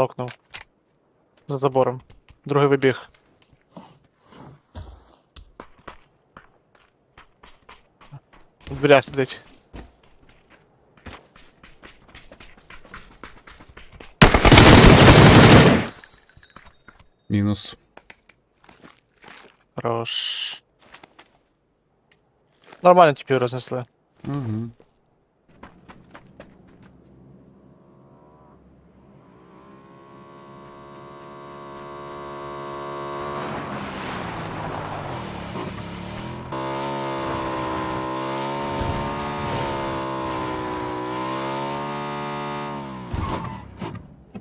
Нокнув. За забором. Другий вибіг. В дверях сидить. Мінус. Хорош. Нормально типів рознесли. Угу.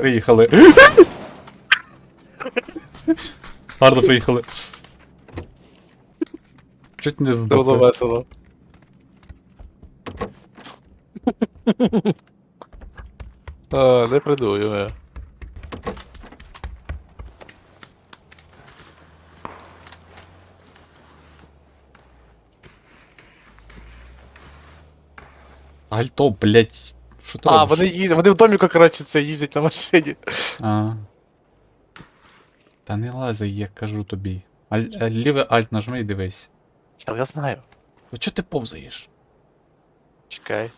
Приїхали. Гарно приїхали. Чуть не Це було здохли. весело. А, не придую я. Альто, блять. Що ти А, робиш? вони їздять, вони в доміку, коротше, це їздять на машині. А. Та не лазай, я кажу тобі. Аль... е, Ліве альт нажми і дивись. Але я знаю. Ну чого ти повзаєш? Чекай.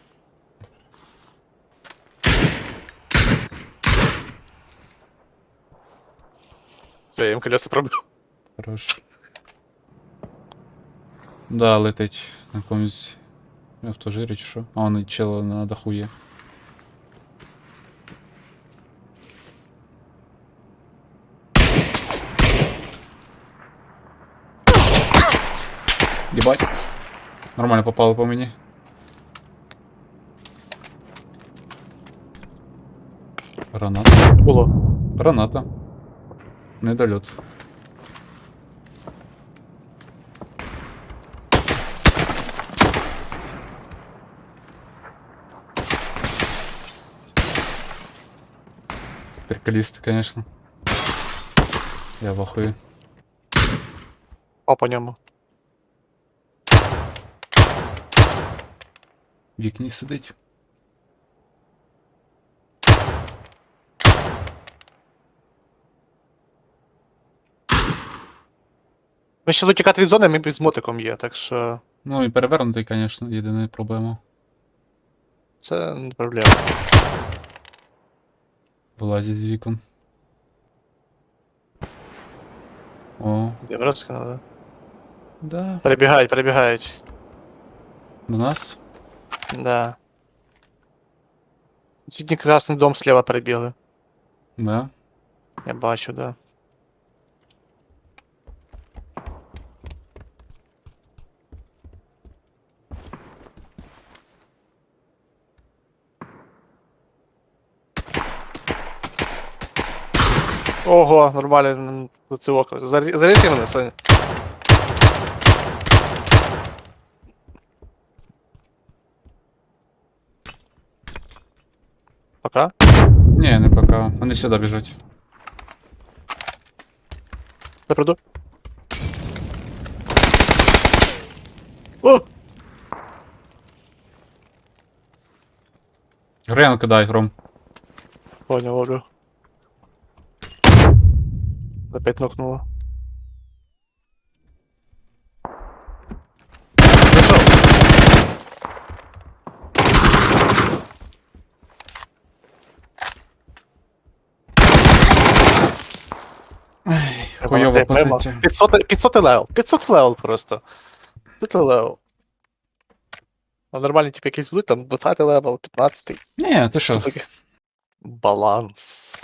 Я їм колеса пробив. Хорош. Да, летить на комусь автожирі чи що. А он і чело на даху є. Єбать. Нормально попало по мені. Граната. Було. Граната. Недольот. Приколист, конечно. Я в ахуї. О, по ньому. вікні сидить. Ми ще дотікати від зони, ми з мотиком є, так що Ну і перевернутий, конечно, єдина проблема. це не проблема. Вилазять з вікон. О, Добре скинули. да. Перебігають, перебігають. До нас? Да. Сьогодні красний дом слева перебігли. Да. Я бачу, да. Ого, нормально м, за це око. Зарі- Зарізи мене, Саня. Пока? Ні, не пока. Вони сюди біжать. Я приду. О! Гренку дай, Ром. Понял, ловлю. Опять нокнуло. Хуйова позиція. 500, 500 левел. 500 левел просто. 500 левел. А нормальні типу якісь будуть, там 20 левел, 15. Ні, ти що? Баланс.